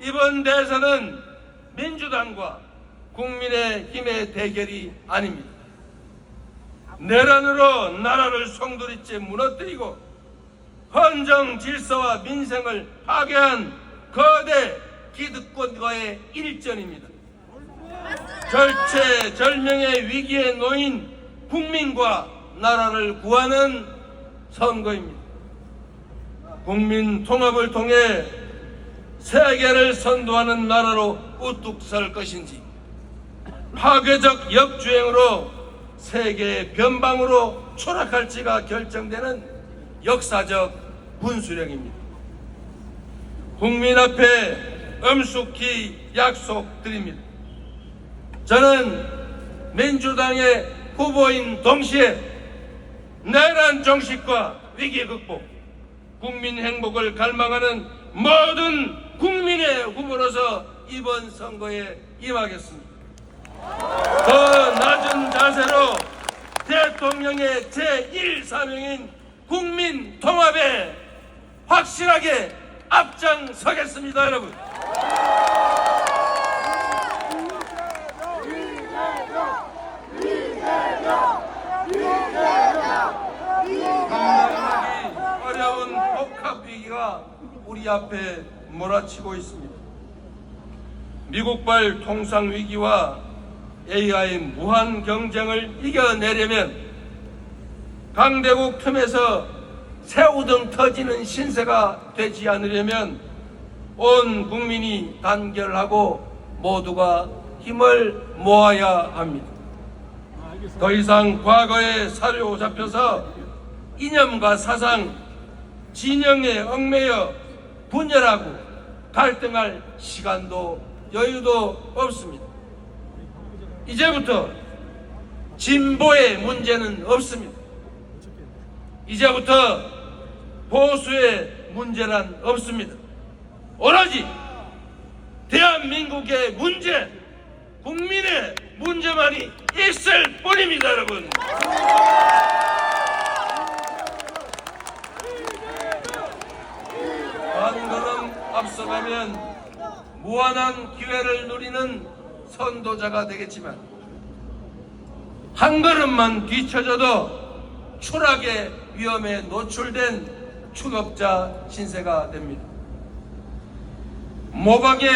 이번 대선은 민주당과 국민의 힘의 대결이 아닙니다. 내란으로 나라를 송두리째 무너뜨리고 헌정 질서와 민생을 파괴한 거대 기득권과의 일전입니다. 절체절명의 위기에 놓인 국민과 나라를 구하는 선거입니다. 국민 통합을 통해 세계를 선도하는 나라로 우뚝 설 것인지 파괴적 역주행으로 세계의 변방으로 추락할지가 결정되는 역사적 분수령입니다. 국민 앞에 엄숙히 약속드립니다. 저는 민주당의 후보인 동시에 내란 정식과 위기 극복, 국민 행복을 갈망하는 모든 국민의 후보로서 이번 선거에 임하겠습니다. 더 낮은 자세로 대통령의 제1사명인 국민 통합에 확실하게 앞장서겠습니다, 여러분. 감당하기 어려운 위기가 우리 앞에 몰아치고 있습니다. 미국발 통상 위기와 AI 무한 경쟁을 이겨내려면 강대국 틈에서 새우등 터지는 신세가 되지 않으려면 온 국민이 단결하고 모두가 힘을 모아야 합니다. 더 이상 과거에 사로 잡혀서 이념과 사상, 진영에 얽매여 분열하고 갈등할 시간도 여유도 없습니다. 이제부터 진보의 문제는 없습니다. 이제부터 보수의 문제란 없습니다. 오로지 대한민국의 문제, 국민의 문제만이 있을 뿐입니다, 여러분. 한 걸음 앞서가면 무한한 기회를 누리는 선도자가 되겠지만 한 걸음만 뒤쳐져도 추락의 위험에 노출된 추격자 신세가 됩니다. 모방의